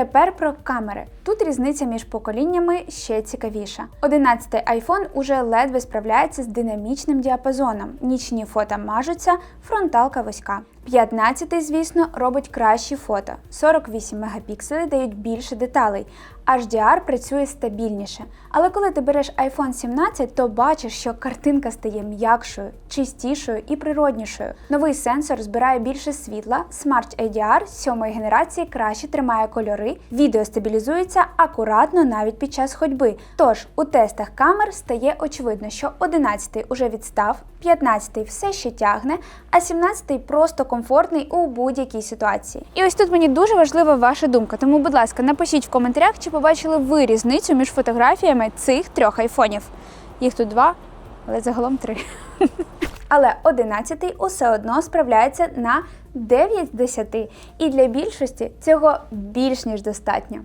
Тепер про камери. Тут різниця між поколіннями ще цікавіша. 11-й iPhone уже ледве справляється з динамічним діапазоном. Нічні фото мажуться, фронталка вузька. 15-й, звісно, робить кращі фото. 48 мегапікселей дають більше деталей. HDR працює стабільніше. Але коли ти береш iPhone 17, то бачиш, що картинка стає м'якшою, чистішою і природнішою. Новий сенсор збирає більше світла, Smart ADR сьомої генерації краще тримає кольори, відео стабілізується акуратно навіть під час ходьби. Тож у тестах камер стає очевидно, що 11-й уже відстав, 15-й все ще тягне, а 17-й просто комфортний у будь-якій ситуації. І ось тут мені дуже важлива ваша думка. Тому, будь ласка, напишіть в коментарях, чи побачили ви різницю між фотографіями цих трьох айфонів. Їх тут два, але загалом три. Але 11-й усе одно справляється на 9 з 10. І для більшості цього більш ніж достатньо.